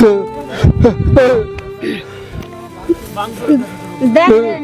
Huh. দেখেন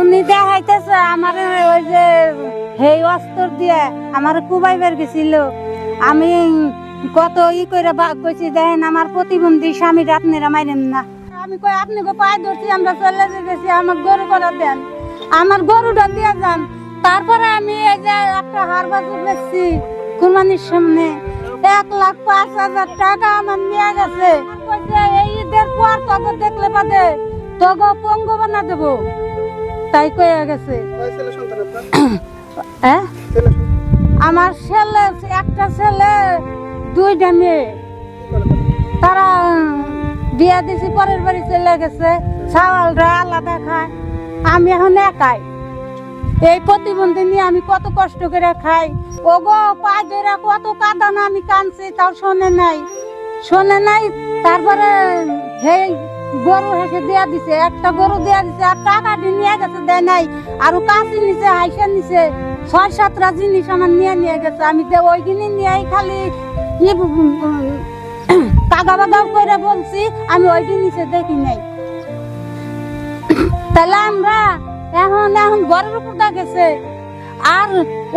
উনি দেখাইতেছে আমার ওই যে হেই অস্ত্র দিয়ে আমার কুবাইবার গেছিল আমি কত ই করে বা- কইছি, দেখেন আমার প্রতিবন্ধী স্বামী আপনারা মাইরেন না। আমি কই আপনি গো পায়ে ধরছি, আমরা চলে যেতেছি, আমার গরু করা দেন, আমার গরুটা দিয়ে যান। তারপরে আমি এই যে একটা হার বাজু বেচছি কুরবানির সামনে, এক লাখ পাঁচ হাজার টাকা আমার নিয়ে গেছে। এই ঈদের পর তোকে দেখলে পাবে তোকে পঙ্গু বানা দেবো। তাই কয়ে গেছে। হ্যাঁ? আমার ছেলে একটা ছেলে দুইটা মেয়ে। তারা বিয়া দিছি পরের বাড়ি চলে গেছে। চাওয়ালরা আলাদা খায়। আমি এখন একাই। এই প্রতিবন্ধী নিয়ে আমি কত কষ্ট করে খাই। ও গো পায়ে ধরে কত কাঁদানো আমি কাঁদছি তাও শোনে নাই। শোনে নাই তারপরে হে গরু হেসে দেয়া দিছে, একটা গরু দেয়া দিছে, আর টাকা নিয়ে গেছে, দেয় নাই। আর কাশি নিছে হাইসা নিছে। ছয়, সাতটা জিনিস আমার নিয়ে নিয়ে গেছে। আমি তো ওই দিনই নিয়ে খালি ই কাগা বাগা করে বলছি, আমি ওই দিন নিচে দেখি নাই। তাহলে আমরা এখন এখন ঘরের উপর গেছে। আর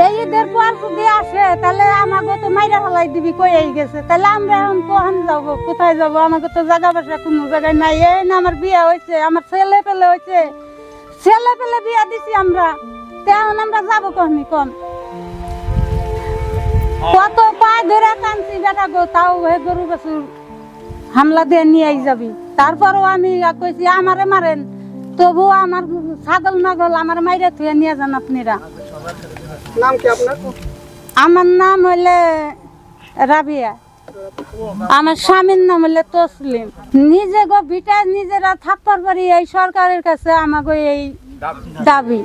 এই ঈদের পর যদি আসে, তাহলে আমাকে তো মাইরা ফেলাই দিবি কই গেছে। তাহলে আমরা এখন কখন যাব? কোথায় যাব? আমাকে তো জায়গা বাসা কোনো জায়গায় নাই। এই না আমার বিয়ে হয়েছে, আমার ছেলে পেলে হয়েছে। ছেলে পেলে বিয়া দিছি আমরা। তেমন আমরা যাব কখনি কন কত পায়ে ধরে কানছি বেটা গো, তাও হে গরু বাছুর হামলা দিয়ে নিয়ে যাবি। তারপরও আমি কইছি, আমারে মারেন। তবু আমার ছাগল, মাগল আমার মাইরে থুয়ে নিয়ে যান আপনারা। নাম কি আপনার? আমার নাম হলে রাবিয়া। আমার স্বামীর নাম হলে তসলিম। নিজে গো ভিটা নিজেরা থাপ্পর পারি এই সরকারের কাছে আমাকে এই দাবি।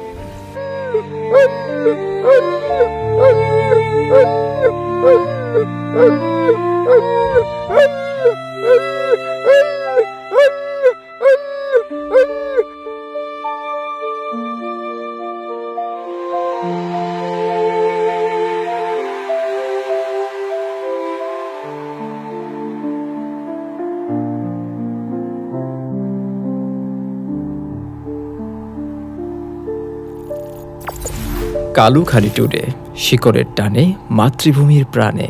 কালুখালি টুডে শিকড়ের টানে মাতৃভূমির প্রাণে।